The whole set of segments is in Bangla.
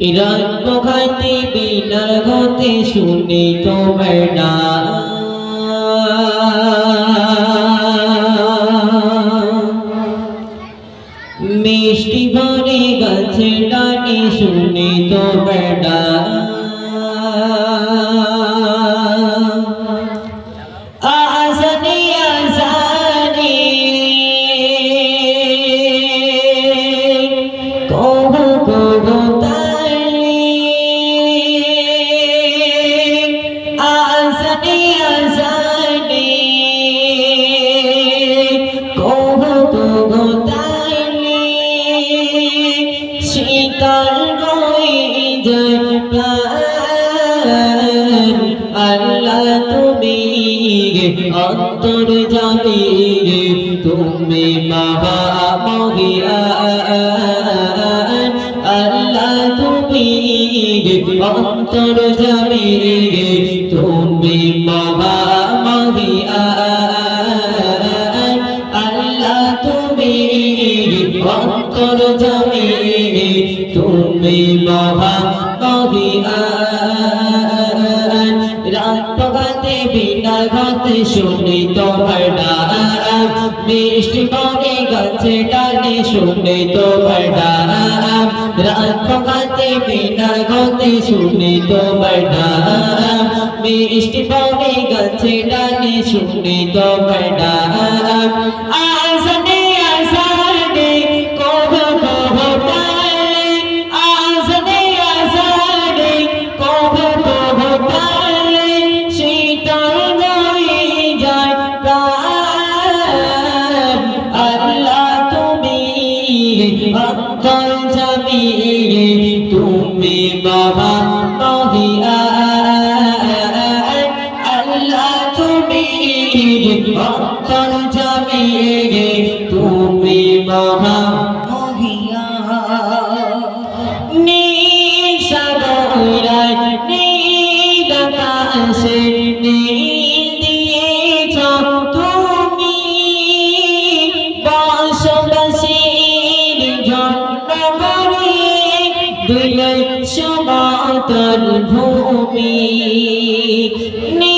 ইরান বখাইতে বিনার গতে শুনি তোমার ডাক মিষ্টি ভরে গাছে ডানি শুনি তোমার ডাক আজানি আজানি। কহু কহু তালি শীতল রই যায় আল্লাহ তুমি অন্তর জানি। তুমি মহামহিয়ান আল্লাহ তুমি অন্তর জানি। তুমি মহামহিয়ান আল্লাহ তুমি অন্তর জানি, তুমি মহামহিয়ান রাত পগাতে বিনা গাতে শুনি তোমার ডাক। বৃষ্টি পড়ে, গাছে ডালে শুনি তোমার ডাক। রাত ডাক। বৃষ্টি পড়ে গাছে ডালে শুনি তোমার ডাক আজানে আজানে কহো কহো তালে। আজানে আজানে কহো কহো তালে। শীতল গায়ে যায় প্রাণ। আল্লাহ তুমি তুমি অন্তর জামি তুমি মহা নীল সাগরায় নীল আকাশে নীল দিয়েছ তুমি বসবাসীর জন্য করে দিলে সমাতল ভূমি নীল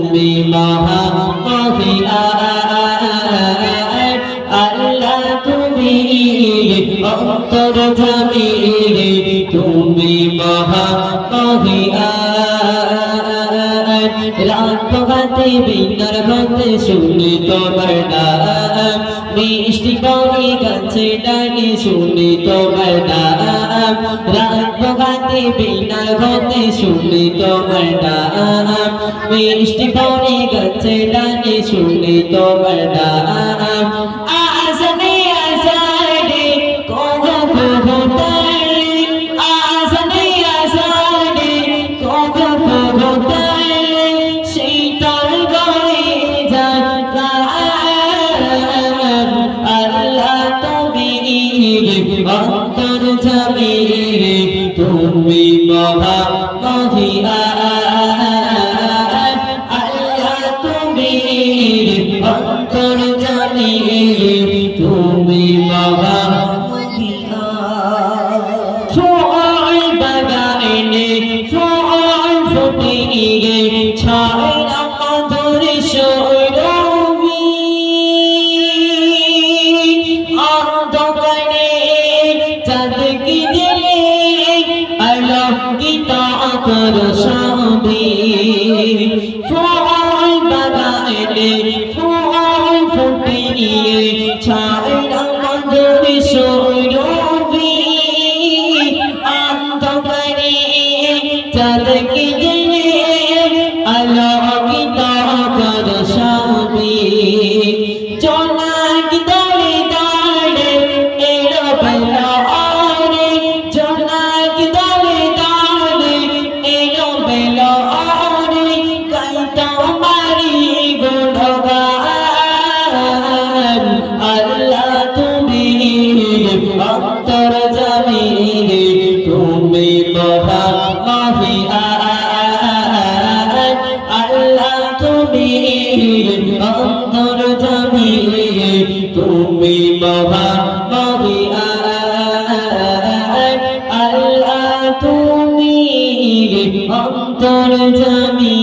তুমি মহা আল্লাহ তুমি অন্তর যাবে তুমি মহা রাত পগাতে বিনার হতে শুনি তোমার নাম মিষ্টি গাছে ডালে শুনি তোমার নাম রাত পগাতে বিনার হতে শুনি তোমার নাম মিষ্টি পরে গাছে ডালে শুনি তোমার নাম ফুটিয়ে ছয় মধুর সৌরভী অন্ধকারে চাঁদকে দিলে আলোকিত কর সবি ফল বাগানে ফল অন্তর জামি তুমি মহা মহিয়ান আল্লাহ তুমি অন্তর জামি